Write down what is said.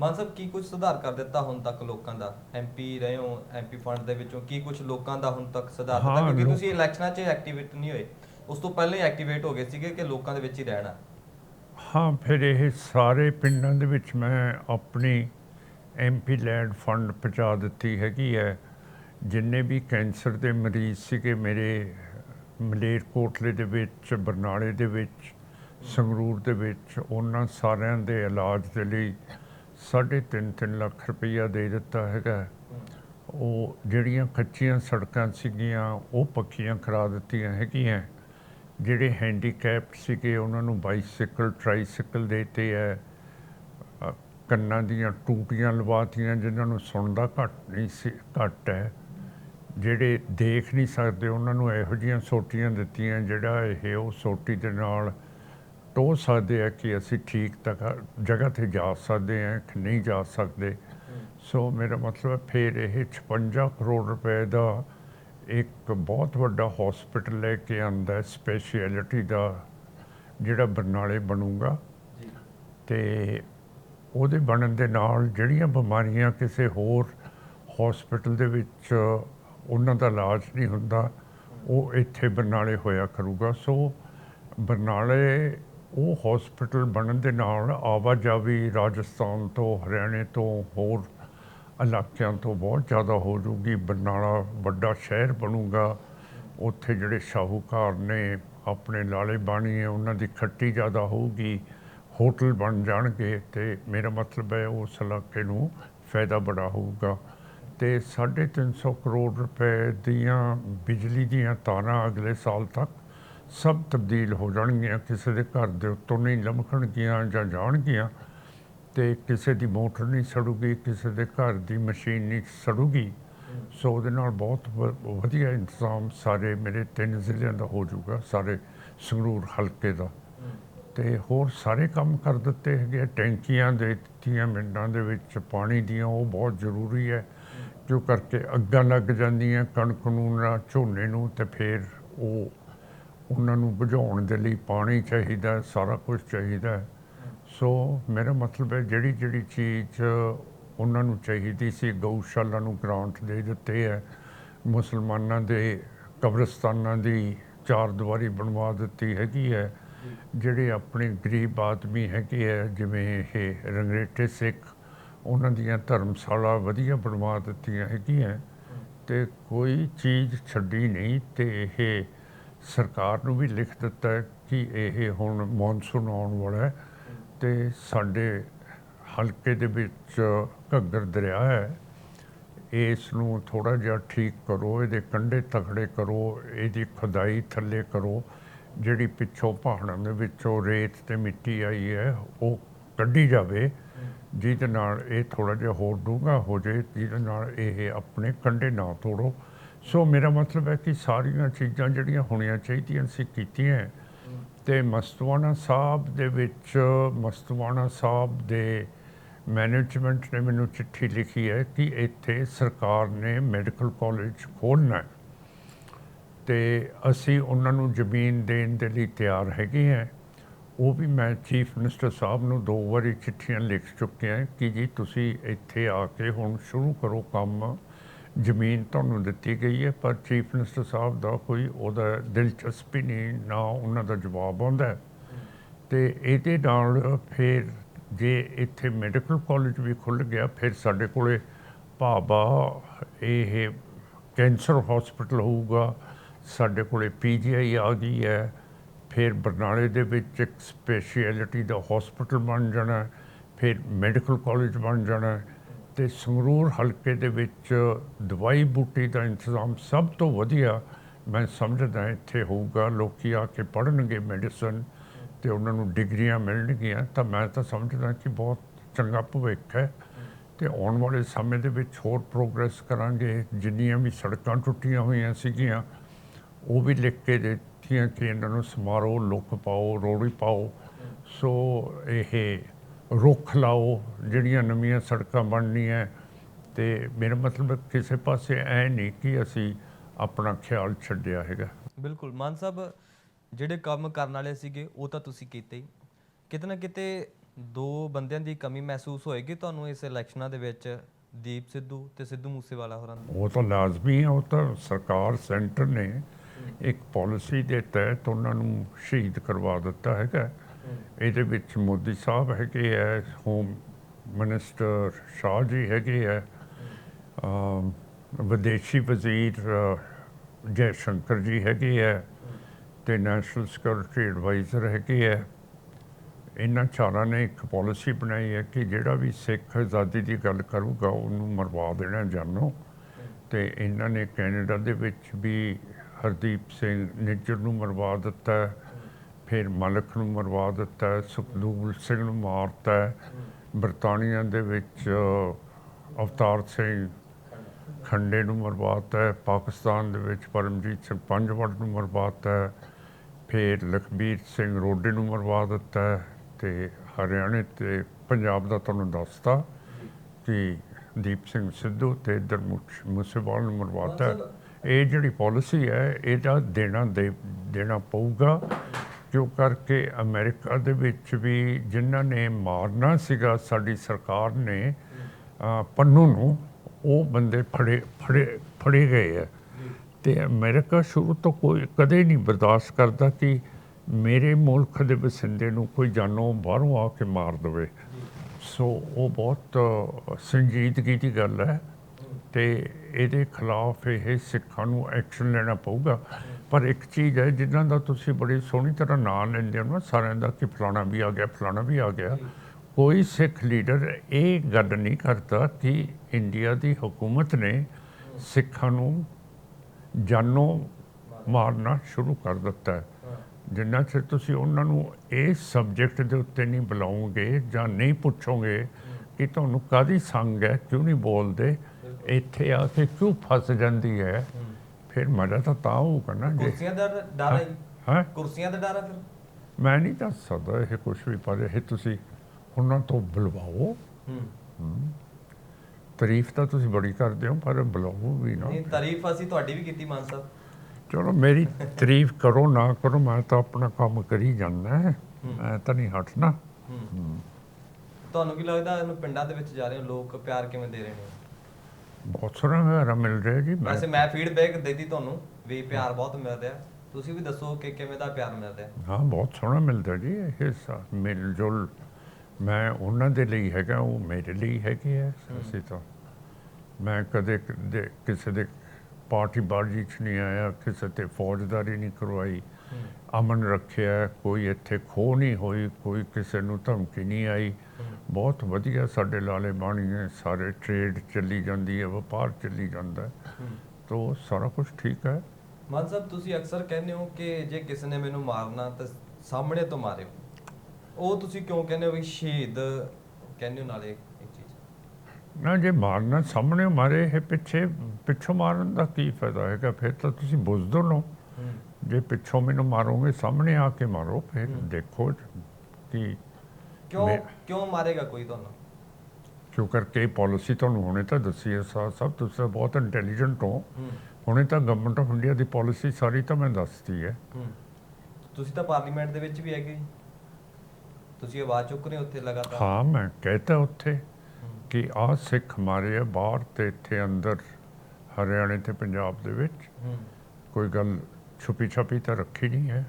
ਮਾਨ ਸਾਹਿਬ ਕੀ ਕੁਝ ਸੁਧਾਰ ਕਰ ਦਿੱਤਾ ਹੁਣ ਤੱਕ ਲੋਕਾਂ ਦਾ? ਐਮਪੀ ਰਹੇ ਹੋ ਐਮਪੀ ਫੰਡ ਦੇ ਵਿੱਚੋਂ ਕੀ ਕੁਝ ਲੋਕਾਂ ਦਾ ਹੁਣ ਤੱਕ ਸੁਧਾਰ ਦਿੱਤਾ ਕਿਉਂਕਿ ਤੁਸੀਂ ਇਲੈਕਸ਼ਨਾਂ 'ਚ ਐਕਟੀਵੇਟ ਨਹੀਂ ਹੋਏ। ਉਸ ਤੋਂ ਪਹਿਲਾਂ ਹੀ ਐਕਟੀਵੇਟ ਹੋ ਗਏ ਸੀਗੇ ਕਿ ਲੋਕਾਂ ਦੇ ਵਿੱਚ ਹੀ ਰਹਿਣਾ? ਹਾਂ ਫਿਰ ਇਹ ਸਾਰੇ ਪਿੰਡਾਂ ਦੇ ਵਿੱਚ ਮੈਂ ਆਪਣੀ ਐਮਪੀ ਲੈਂਡ ਫੰਡ ਪਹੁੰਚਾ ਦਿੱਤੀ ਹੈਗੀ ਹੈ। ਜਿੰਨੇ ਵੀ ਕੈਂਸਰ ਦੇ ਮਰੀਜ਼ ਸੀਗੇ ਮੇਰੇ ਮਲੇਰਕੋਟਲੇ ਦੇ ਵਿੱਚ ਬਰਨਾਲੇ ਦੇ ਵਿੱਚ ਸੰਗਰੂਰ ਦੇ ਵਿੱਚ ਉਹਨਾਂ ਸਾਰਿਆਂ ਦੇ ਇਲਾਜ ਦੇ ਲਈ ਸਾਢੇ ਤਿੰਨ ਤਿੰਨ ਲੱਖ ਰੁਪਈਆ ਦੇ ਦਿੱਤਾ ਹੈਗਾ। ਉਹ ਜਿਹੜੀਆਂ ਕੱਚੀਆਂ ਸੜਕਾਂ ਸੀਗੀਆਂ, ਉਹ ਪੱਕੀਆਂ ਕਰਾ ਦਿੱਤੀਆਂ ਹੈਗੀਆਂ। ਜਿਹੜੇ ਹੈਂਡੀਕੈਪ ਸੀਗੇ, ਉਹਨਾਂ ਨੂੰ ਬਾਈਸਾਈਕਲ ਟ੍ਰਾਈਸਾਈਕਲ ਦੇਤੇ ਹੈ ਕੰਨਾਂ ਦੀਆਂ ਟੂਟੀਆਂ ਲਵਾਤੀਆਂ, ਜਿਨ੍ਹਾਂ ਨੂੰ ਸੁਣਦਾ ਘੱਟ ਨਹੀਂ ਸੀ, ਘੱਟ ਹੈ ਜਿਹੜੇ ਦੇਖ ਨਹੀਂ ਸਕਦੇ, ਉਹਨਾਂ ਨੂੰ ਇਹੋ ਜਿਹੀਆਂ ਸੋਟੀਆਂ ਦਿੱਤੀਆਂ, ਜਿਹੜਾ ਇਹ ਉਹ ਸੋਟੀ ਦੇ ਨਾਲ ਟੋ ਸਕਦੇ ਆ ਕਿ ਅਸੀਂ ਠੀਕ ਤੱਕ ਜਗ੍ਹਾ ਤੇ ਜਾ ਸਕਦੇ ਆ ਕਿ ਨਹੀਂ ਜਾ ਸਕਦੇ। ਸੋ ਮੇਰਾ ਮਤਲਬ ਹੈ ਫਿਰ ਇਹ 56 ਕਰੋੜ ਰੁਪਏ ਦਾ ਇੱਕ ਬਹੁਤ ਵੱਡਾ ਹਸਪੀਟਲ ਲੈ ਕੇ ਆਂਦਾ ਸਪੈਸ਼ਲਿਟੀ ਦਾ ਜਿਹੜਾ ਬਰਨਾਲੇ ਬਣੂਗਾ। ਤੇ ਉਹਦੇ ਬਣਨ ਦੇ ਨਾਲ ਜਿਹੜੀਆਂ ਬਿਮਾਰੀਆਂ ਕਿਸੇ ਹੋਰ ਹਸਪੀਟਲ ਦੇ ਵਿੱਚ ਉਹਨਾਂ ਦਾ ਇਲਾਜ ਨਹੀਂ ਹੁੰਦਾ ਉਹ ਇੱਥੇ ਬਰਨਾਲੇ ਹੋਇਆ ਕਰੂਗਾ। ਸੋ ਬਰਨਾਲੇ ਉਹ ਹਸਪੀਟਲ ਬਣਨ ਦੇ ਨਾਲ ਆਵਾਜਾਈ ਰਾਜਸਥਾਨ ਤੋਂ, ਹਰਿਆਣੇ ਤੋਂ, ਹੋਰ ਇਲਾਕਿਆਂ ਤੋਂ ਬਹੁਤ ਜ਼ਿਆਦਾ ਹੋ ਜੂਗੀ ਬਰਨਾਲਾ ਵੱਡਾ ਸ਼ਹਿਰ ਬਣੂਗਾ। ਉੱਥੇ ਜਿਹੜੇ ਸ਼ਾਹੂਕਾਰ ਨੇ ਆਪਣੇ ਲਾਲੇ ਬਾਣੀ ਹੈ, ਉਹਨਾਂ ਦੀ ਖੱਟੀ ਜ਼ਿਆਦਾ ਹੋਊਗੀ। ਹੋਟਲ ਬਣ ਜਾਣਗੇ ਤੇ ਮੇਰਾ ਮਤਲਬ ਹੈ ਉਸ ਇਲਾਕੇ ਨੂੰ ਫਾਇਦਾ ਬੜਾ ਹੋਊਗਾ। ਤੇ 350 ਕਰੋੜ ਰੁਪਏ ਦੀਆਂ ਬਿਜਲੀ ਦੀਆਂ ਤਾਰਾਂ ਅਗਲੇ ਸਾਲ ਤੱਕ ਸਭ ਤਬਦੀਲ ਹੋ ਜਾਣਗੀਆਂ ਕਿਸੇ ਦੇ ਘਰ ਦੇ ਉੱਤੋਂ ਨਹੀਂ ਲਮਕਣਗੀਆਂ ਜਾਂ ਜਾਣਗੀਆਂ ਤੇ ਕਿਸੇ ਦੀ ਮੋਟਰ ਨਹੀਂ ਸੜੂਗੀ ਕਿਸੇ ਦੇ ਘਰ ਦੀ ਮਸ਼ੀਨ ਨਹੀਂ ਸੜੂਗੀ। ਸੋ ਉਹਦੇ ਨਾਲ ਬਹੁਤ ਵਧੀਆ ਇੰਤਜ਼ਾਮ ਸਾਰੇ ਮੇਰੇ ਤਿੰਨ ਜ਼ਿਲ੍ਹਿਆਂ ਦਾ ਹੋ ਜਾਊਗਾ ਸਾਰੇ ਸੰਗਰੂਰ ਹਲਕੇ ਦਾ। ਤੇ ਹੋਰ ਸਾਰੇ ਕੰਮ ਕਰ ਦਿੱਤੇ ਹੈਗੇ। ਟੈਂਕੀਆਂ ਦੇ ਦਿੱਤੀਆਂ ਮਿੰਟਾਂ ਦੇ ਵਿੱਚ ਪਾਣੀ ਦੀਆਂ ਉਹ ਬਹੁਤ ਜ਼ਰੂਰੀ ਹੈ। ਕਿਉਂ ਕਰਕੇ ਅੱਗਾਂ ਲੱਗ ਜਾਂਦੀਆਂ ਕਣਕ ਨੂੰ ਨਾ ਝੋਨੇ ਨੂੰ ਤੇ ਫਿਰ ਉਹ ਉਹਨਾਂ ਨੂੰ ਬੁਝਾਉਣ ਦੇ ਲਈ ਪਾਣੀ ਚਾਹੀਦਾ, ਸਾਰਾ ਕੁਝ ਚਾਹੀਦਾ। ਸੋ ਮੇਰਾ ਮਤਲਬ ਹੈ ਜਿਹੜੀ ਜਿਹੜੀ ਚੀਜ਼ ਉਹਨਾਂ ਨੂੰ ਚਾਹੀਦੀ ਸੀ, ਗਊਸ਼ਾਲਾ ਨੂੰ ਗ੍ਰਾਂਟ ਦੇ ਦਿੱਤੇ ਹੈ। ਮੁਸਲਮਾਨਾਂ ਦੇ ਕਬਰਸਤਾਨਾਂ ਦੀ ਚਾਰ ਦੀਵਾਰੀ ਬਣਵਾ ਦਿੱਤੀ ਹੈਗੀ ਹੈ। ਜਿਹੜੇ ਆਪਣੇ ਗਰੀਬ ਆਦਮੀ ਹੈਗੇ ਹੈ, ਜਿਵੇਂ ਇਹ ਰੰਗਰੇਟੇ ਸਿੱਖ, ਉਹਨਾਂ ਦੀਆਂ ਧਰਮਸ਼ਾਲਾ ਵਧੀਆ ਬਣਵਾ ਦਿੱਤੀਆਂ ਹੈਗੀਆਂ। ਤੇ ਕੋਈ ਚੀਜ਼ ਛੱਡੀ ਨਹੀਂ ਤੇ ਇਹ ਸਰਕਾਰ ਨੂੰ ਵੀ ਲਿਖ ਦਿੱਤਾ ਹੈ ਕਿ ਇਹ ਹੁਣ ਮੌਨਸੂਨ ਆਉਣ ਵਾਲਾ ਹੈ ਤੇ ਸਾਡੇ ਹਲਕੇ ਦੇ ਵਿੱਚ ਘੱਗਰ ਦਰਿਆ ਹੈ। ਇਸ ਨੂੰ ਥੋੜਾ ਜਿਹਾ ਠੀਕ ਕਰੋ, ਇਹਦੇ ਕੰਢੇ ਤਕੜੇ ਕਰੋ, ਇਹਦੀ ਖੁਦਾਈ ਥੱਲੇ ਕਰੋ। ਜਿਹੜੀ ਪਿੱਛੋਂ ਪਹਾੜਾਂ ਦੇ ਵਿੱਚੋਂ ਰੇਤ ਤੇ ਮਿੱਟੀ ਆਈ ਹੈ, ਉਹ ਕੱਢੀ ਜਾਵੇ। ਜਿਹਦੇ ਨਾਲ ਇਹ ਥੋੜਾ ਜਿਹਾ ਹੋਰ ਡੂੰਘਾ ਹੋ ਜਾਏ, ਜਿਹਦੇ ਨਾਲ ਇਹ ਆਪਣੇ ਕੰਢੇ ਨਾ ਤੋੜੋ। ਸੋ ਮੇਰਾ ਮਤਲਬ ਹੈ ਕਿ ਸਾਰੀਆਂ ਚੀਜ਼ਾਂ ਜਿਹੜੀਆਂ ਹੋਣੀਆਂ ਚਾਹੀਦੀਆਂ ਸੀ, ਕੀਤੀਆਂ ਤੇ ਮਸਤਵਾਨਾ ਸਾਹਿਬ ਦੇ ਵਿੱਚ ਮਸਤਵਾਨਾ ਸਾਹਿਬ ਦੇ ਮੈਨੇਜਮੈਂਟ ਨੇ ਮੈਨੂੰ ਚਿੱਠੀ ਲਿਖੀ ਹੈ ਕਿ ਇੱਥੇ ਸਰਕਾਰ ਨੇ ਮੈਡੀਕਲ ਕਾਲਜ ਖੋਲਣਾ ਹੈ। ਤੇ ਅਸੀਂ ਉਹਨਾਂ ਨੂੰ ਜ਼ਮੀਨ ਦੇਣ ਦੇ ਲਈ ਤਿਆਰ ਹੈਗੇ ਹਾਂ। ਉਹ ਵੀ ਮੈਂ ਚੀਫ ਮਿਨਿਸਟਰ ਸਾਹਿਬ ਨੂੰ ਦੋ ਵਾਰੀ ਚਿੱਠੀਆਂ ਲਿਖ ਚੁੱਕਿਆ ਕਿ ਜੀ ਤੁਸੀਂ ਇੱਥੇ ਆ ਕੇ ਹੁਣ ਸ਼ੁਰੂ ਕਰੋ ਕੰਮ। ਜ਼ਮੀਨ ਤੁਹਾਨੂੰ ਦਿੱਤੀ ਗਈ ਹੈ, ਪਰ ਚੀਫ ਮਿਨਿਸਟਰ ਸਾਹਿਬ ਦਾ ਕੋਈ ਉਹਦਾ ਦਿਲਚਸਪੀ ਨਹੀਂ, ਨਾ ਉਹਨਾਂ ਦਾ ਜਵਾਬ ਆਉਂਦਾ ਹੈ। ਤੇ ਇਹਦੇ ਨਾਲ ਫਿਰ ਜੇ ਇੱਥੇ ਮੈਡੀਕਲ ਕਾਲਜ ਵੀ ਖੁੱਲ ਗਿਆ, ਫਿਰ ਸਾਡੇ ਕੋਲੇ ਭਾਬਾ, ਇਹ ਕੈਂਸਰ ਹਸਪੀਟਲ ਹੋਊਗਾ, ਸਾਡੇ ਕੋਲੇ ਪੀਜੀਆਈ ਆ ਗਈ ਹੈ, ਫਿਰ ਬਰਨਾਲੇ ਦੇ ਵਿੱਚ ਇੱਕ ਸਪੈਸ਼ਲਿਟੀ ਦਾ ਹਸਪੀਟਲ ਬਣ ਜਾਣਾ, ਫਿਰ ਮੈਡੀਕਲ ਕਾਲਜ ਬਣ ਜਾਣਾ ਤੇ ਸੰਗਰੂਰ ਹਲਕੇ ਦੇ ਵਿੱਚ ਦਵਾਈ ਬੂਟੀ ਦਾ ਇੰਤਜ਼ਾਮ ਸਭ ਤੋਂ ਵਧੀਆ ਮੈਂ ਸਮਝਦਾ ਇੱਥੇ ਹੋਊਗਾ। ਲੋਕੀ ਆ ਕੇ ਪੜ੍ਹਨਗੇ ਮੈਡੀਸਨ ਤੇ ਉਹਨਾਂ ਨੂੰ ਡਿਗਰੀਆਂ ਮਿਲਣਗੀਆਂ ਤਾਂ ਮੈਂ ਤਾਂ ਸਮਝਦਾ ਕਿ ਬਹੁਤ ਚੰਗਾ ਭਵਿੱਖ ਹੈ ਤੇ ਆਉਣ ਵਾਲੇ ਸਮੇਂ ਦੇ ਵਿੱਚ ਹੋਰ ਪ੍ਰੋਗਰੈਸ ਕਰਾਂਗੇ। ਜਿੰਨੀਆਂ ਵੀ ਸੜਕਾਂ ਟੁੱਟੀਆਂ ਹੋਈਆਂ ਸੀਗੀਆਂ, ਉਹ ਵੀ ਲਿਖ ਕੇ ਦਿੱਤੀਆਂ ਕਿ ਇਹਨਾਂ ਨੂੰ ਸਮਾਰੋ ਲੁੱਕ ਪਾਓ, ਰੋੜੀ ਪਾਓ। ਸੋ ਇਹ ਰੁੱਖ ਲਾਓ ਜਿਹੜੀਆਂ ਨਵੀਆਂ ਸੜਕਾਂ ਬਣਨੀਆਂ ਤੇ ਮੇਰਾ ਮਤਲਬ ਕਿਸੇ ਪਾਸੇ ਐ ਨਹੀਂ ਕਿ ਅਸੀਂ ਆਪਣਾ ਖਿਆਲ ਛੱਡਿਆ ਹੈਗਾ। ਬਿਲਕੁਲ ਮਾਨ ਸਾਹਿਬ ਜਿਹੜੇ ਕੰਮ ਕਰਨ ਵਾਲੇ ਸੀਗੇ ਉਹ ਤਾਂ ਤੁਸੀਂ ਕੀਤੇ ਹੀ। ਕਿਤੇ ਨਾ ਕਿਤੇ ਦੋ ਬੰਦਿਆਂ ਦੀ ਕਮੀ ਮਹਿਸੂਸ ਹੋਏਗੀ ਤੁਹਾਨੂੰ ਇਸ ਇਲੈਕਸ਼ਨਾਂ ਦੇ ਵਿੱਚ ਦੀਪ ਸਿੱਧੂ ਤੇ ਸਿੱਧੂ ਮੂਸੇਵਾਲਾ ਹੋਰਾਂ ਦੀ। ਉਹ ਤਾਂ ਲਾਜ਼ਮੀ ਹੈ ਉਹ ਤਾਂ ਸਰਕਾਰ ਸੈਂਟਰ ਨੇ ਇੱਕ ਪਾਲਿਸੀ ਦੇ ਤਹਿਤ ਉਹਨਾਂ ਨੂੰ ਸ਼ਹੀਦ ਕਰਵਾ ਦਿੱਤਾ ਹੈਗਾ। ਇਹਦੇ ਵਿੱਚ ਮੋਦੀ ਸਾਹਿਬ ਹੈਗੇ ਹੈ ਹੋਮ ਮਿਨਿਸਟਰ ਸ਼ਾਹ ਜੀ ਹੈਗੇ ਹੈ ਵਿਦੇਸ਼ੀ ਵਜ਼ੀਰ ਅ, ਜੈ ਸ਼ੰਕਰ ਜੀ ਹੈਗੇ ਹੈ ਤੇ ਨੈਸ਼ਨਲ ਸਿਕਿਉਰਿਟੀ ਐਡਵਾਈਜ਼ਰ ਹੈਗੇ ਹੈ ਇਹਨਾਂ ਚਾਰਾਂ ਨੇ ਇੱਕ ਪਾਲਿਸੀ ਬਣਾਈ ਹੈ ਕਿ ਜਿਹੜਾ ਵੀ ਸਿੱਖ ਆਜ਼ਾਦੀ ਦੀ ਗੱਲ ਕਰੂਗਾ ਉਹਨੂੰ ਮਰਵਾ ਦੇਣਾ ਜਾਨੋ ਤੇ ਇਹਨਾਂ ਨੇ ਕੈਨੇਡਾ ਦੇ ਵਿੱਚ ਵੀ ਹਰਦੀਪ ਸਿੰਘ ਨਿੱਜਰ ਨੂੰ ਮਰਵਾ ਦਿੱਤਾ। ਫਿਰ ਮਲਕ ਨੂੰ ਮਰਵਾ ਦਿੱਤਾ ਸੁਖਦੂਲ ਸਿੰਘ ਨੂੰ ਮਾਰਤਾ। ਬਰਤਾਨੀਆ ਦੇ ਵਿੱਚ ਅਵਤਾਰ ਸਿੰਘ ਖੰਡੇ ਨੂੰ ਮਰਵਾਤਾ ਹੈ ਪਾਕਿਸਤਾਨ ਦੇ ਵਿੱਚ ਪਰਮਜੀਤ ਸਿੰਘ ਪੰਜਵੜ ਨੂੰ ਮਰਵਾਤਾ ਹੈ ਫਿਰ ਲਖਬੀਰ ਸਿੰਘ ਰੋਡੇ ਨੂੰ ਮਰਵਾ ਦਿੱਤਾ ਤੇ ਹਰਿਆਣੇ ਤੇ ਪੰਜਾਬ ਦਾ ਤੁਹਾਨੂੰ ਦੱਸਤਾ ਕਿ ਦੀਪ ਸਿੰਘ ਸਿੱਧੂ ਤੇ ਇਧਰ ਮੁਸੇਵਾਲ ਨੂੰ ਮਰਵਾਤਾ ਇਹ ਜਿਹੜੀ ਪਾਲਿਸੀ ਹੈ ਇਹਦਾ ਦੇਣਾ ਦੇਣਾ ਪਊਗਾ ਕਿਉਂ ਕਰਕੇ ਅਮਰੀਕਾ ਦੇ ਵਿੱਚ ਵੀ ਜਿਨ੍ਹਾਂ ਨੇ ਮਾਰਨਾ ਸੀਗਾ ਸਾਡੀ ਸਰਕਾਰ ਨੇ ਅ, ਪੰਨੂ ਨੂੰ ਉਹ ਬੰਦੇ ਫੜੇ ਫੜੇ ਫੜੇ ਗਏ ਹੈ ਤੇ ਅਮਰੀਕਾ ਸ਼ੁਰੂ ਤੋਂ ਕੋਈ ਕਦੇ ਨਹੀਂ ਬਰਦਾਸ਼ਤ ਕਰਦਾ ਕਿ ਮੇਰੇ ਮੁਲਕ ਦੇ ਵਸਿੰਦੇ ਨੂੰ ਕੋਈ ਜਾਨੋਂ ਬਾਹਰੋਂ ਆ ਕੇ ਮਾਰ ਦੇਵੇ। ਸੋ ਉਹ ਬਹੁਤ ਸੰਜੀਦਗੀ ਦੀ ਗੱਲ ਹੈ। ਤੇ ਇਹਦੇ ਖਿਲਾਫ ਇਹ ਸਿੱਖਾਂ ਨੂੰ ਐਕਸ਼ਨ ਲੈਣਾ ਪਊਗਾ। ਪਰ ਇੱਕ ਚੀਜ਼ ਹੈ, ਜਿਨ੍ਹਾਂ ਦਾ ਤੁਸੀਂ ਬੜੀ ਸੋਹਣੀ ਤਰ੍ਹਾਂ ਨਾਂ ਲੈਂਦੇ ਹੋ ਨਾ, ਸਾਰਿਆਂ ਦਾ ਕਿ ਫਲਾਣਾ ਵੀ ਆ ਗਿਆ, ਫਲਾਣਾ ਵੀ ਆ ਗਿਆ। ਕੋਈ ਸਿੱਖ ਲੀਡਰ ਇਹ ਗੱਲ ਨਹੀਂ ਕਰਦਾ ਕਿ ਇੰਡੀਆ ਦੀ ਹਕੂਮਤ ਨੇ ਸਿੱਖਾਂ ਨੂੰ ਜਾਨੋਂ ਮਾਰਨਾ ਸ਼ੁਰੂ ਕਰ ਦਿੱਤਾ ਹੈ। ਜਿੰਨਾ ਚਿਰ ਤੁਸੀਂ ਉਹਨਾਂ ਨੂੰ ਇਸ ਸਬਜੈਕਟ ਦੇ ਉੱਤੇ ਨਹੀਂ ਬੁਲਾਉਂਗੇ ਜਾਂ ਨਹੀਂ ਪੁੱਛੋਗੇ ਕਿ ਤੁਹਾਨੂੰ ਕਾਦੀ ਸੰਗ ਹੈ? ਕਿਉਂ ਨਹੀਂ ਬੋਲਦੇ? ਇੱਥੇ ਆ ਕੇ ਕਿਉਂ ਫਸ ਜਾਂਦੀ ਹੈ? ਫਿਰ ਮਜ਼ਾ ਤਾਂ ਤਾਂ ਹੋਊਗਾ ਨਾ ਜੇ। ਕੁਰਸੀਆਂ ਦਾ ਡਰ ਹੈ? ਹਾਂ? ਕੁਰਸੀਆਂ ਦਾ ਡਰ ਹੈ ਫਿਰ? ਮੈਂ ਨਹੀਂ ਦੱਸ ਸਕਦਾ ਇਹ ਕੁਝ ਵੀ ਪਰ ਇਹ ਤੁਸੀਂ ਉਹਨਾਂ ਤੋਂ ਬੁਲਵਾਓ। ਹੂੰ। ਤਾਰੀਫ ਤਾਂ ਤੁਸੀਂ ਬੜੀ ਕਰਦੇ ਹੋ ਪਰ ਬੁਲਾਓ ਵੀ ਨਾ। ਨਹੀਂ ਤਾਰੀਫ ਅਸੀਂ ਤੁਹਾਡੀ ਵੀ ਕੀਤੀ ਮਾਨ ਸਾਹਿਬ। ਚਲੋ ਮੇਰੀ ਤਾਰੀਫ ਕਰੋ ਨਾ ਕਰੋ ਮੈਂ ਤਾਂ ਆਪਣਾ ਕੰਮ ਕਰੀ ਜਾਂਦਾ। ਹੈ। ਮੈਂ ਤਾਂ ਨਹੀਂ ਹਟਣਾ। ਹੂੰ। ਤੁਹਾਨੂੰ ਕੀ ਲੱਗਦਾ ਇਹਨੂੰ ਪਿੰਡਾਂ ਦੇ ਵਿੱਚ ਜਾ ਰਹੇ ਹੋ? ਲੋਕ ਪਿਆਰ ਕਿਵੇਂ ਦੇ ਰਹੇ ਨੇ? ਬਹੁਤ ਸਾਰਾ ਮੇਰਾ ਮਿਲ ਰਿਹਾ ਜੀ। ਮੈਂ ਵੈਸੇ ਮੈਂ ਫੀਡਬੈਕ ਦਿੱਤੀ ਤੁਹਾਨੂੰ ਵੀ ਪਿਆਰ ਬਹੁਤ ਮਿਲ ਰਿਹਾ ਤੁਸੀਂ ਵੀ ਦੱਸੋ ਕਿ ਕਿਵੇਂ ਦਾ ਪਿਆਰ ਮਿਲ ਰਿਹਾ ਹਾਂ ਬਹੁਤ ਸੋਹਣਾ ਮਿਲਦਾ ਜੀ ਇਹ ਸਾ ਮਿਲ ਜੁਲ ਮੈਂ ਉਹਨਾਂ ਦੇ ਲਈ ਹੈਗਾ ਉਹ ਮੇਰੇ ਲਈ ਹੈਗੇ ਆ ਅਸੀਂ ਤਾਂ ਮੈਂ ਕਦੇ ਕਦੇ ਕਿਸੇ ਦੇ ਪਾਰਟੀ ਬਾਜੀ ਚ ਨਹੀਂ ਆਇਆ ਕਿਸੇ ਤੇ ਫੌਜਦਾਰੀ ਨਹੀਂ ਕਰਵਾਈ। ਅਮਨ ਰੱਖਿਆ ਕੋਈ ਇੱਥੇ ਖੋ ਨਹੀਂ ਹੋਈ ਕੋਈ ਕਿਸੇ ਨੂੰ ਧਮਕੀ ਨਹੀਂ ਆਈ। ਬਹੁਤ ਵਧੀਆ ਸਾਡੇ ਲਾਲੇ ਬਾਣੀਏ ਸਾਰੇ ਟ੍ਰੇਡ ਚੱਲੀ ਜਾਂਦੀ ਹੈ ਵਪਾਰ ਚੱਲੀ ਜਾਂਦਾ ਹੈ। ਤੋ ਸਾਰਾ ਕੁਝ ਠੀਕ ਹੈ। ਮਾਨ ਸਾਹਿਬ ਤੁਸੀਂ ਅਕਸਰ ਕਹਿੰਦੇ ਹੋ ਕਿ ਜੇ ਕਿਸੇ ਨੇ ਮੈਨੂੰ ਮਾਰਨਾ ਤਾਂ ਸਾਹਮਣੇ ਤੋਂ ਮਾਰਿਓ। ਉਹ ਤੁਸੀਂ ਕਿਉਂ ਕਹਿੰਦੇ ਹੋ ਵੀ ਸ਼ਹੀਦ ਕਹਿੰਦੇ ਹੋ ਨਾਲੇ ਇੱਕ ਚੀਜ਼? ਨਾ ਜੇ ਮਾਰਨਾ ਸਾਹਮਣੇ ਮਾਰੇ ਇਹ ਪਿੱਛੇ ਪਿੱਛੋਂ ਮਾਰਨ ਦਾ ਕੀ ਫਾਇਦਾ ਹੈਗਾ? ਫਿਰ ਤਾਂ ਤੁਸੀਂ ਬੁੱਝਦੋ ਲਓ ਜੇ ਪਿੱਛੋਂ ਮੈਨੂੰ ਮਾਰੋਗੇ ਸਾਹਮਣੇ ਆ ਕੇ ਮਾਰੋ ਫਿਰ ਦੇਖੋ ਕਿ ਕਿਉਂ ਕਿਉਂ ਮਾਰੇਗਾ ਕੋਈ ਤੁਹਾਨੂੰ? ਕਿਉਂ ਕਰਕੇ ਪਾਲਿਸੀ ਤੁਹਾਨੂੰ ਹੁਣੇ ਤਾਂ ਦੱਸੀ ਹੈ ਸਾ- ਸਭ ਤੁਸੀਂ ਬਹੁਤ ਇੰਟੈਲੀਜੈਂਟ ਹੋ। ਹੁਣੇ ਤਾਂ ਗਵਰਨਮੈਂਟ ਆਫ ਇੰਡੀਆ ਦੀ ਪਾਲਿਸੀ ਸਾਰੀ ਤਾਂ ਮੈਂ ਦੱਸਤੀ ਹੈ। ਤੁਸੀਂ ਤਾਂ ਪਾਰਲੀਮੈਂਟ ਦੇ ਵਿੱਚ ਵੀ ਹੈਗੇ। ਤੁਸੀਂ ਆਵਾਜ਼ ਚੁੱਕ ਰਹੇ ਉੱਥੇ ਲਗਾਤਾਰ। ਹਾਂ ਮੈਂ ਕਹਿਤਾ ਉੱਥੇ ਕਿ ਆਹ ਸਿੱਖ ਮਾਰੇ ਆ ਬਾਹਰ ਤੇ ਇੱਥੇ ਅੰਦਰ ਹਰਿਆਣੇ ਤੇ ਪੰਜਾਬ ਦੇ ਵਿੱਚ। ਕੋਈ ਗੱਲ ਛੁਪੀ ਛਪੀ ਤਾਂ ਰੱਖੀ ਨਹੀਂ ਹੈ।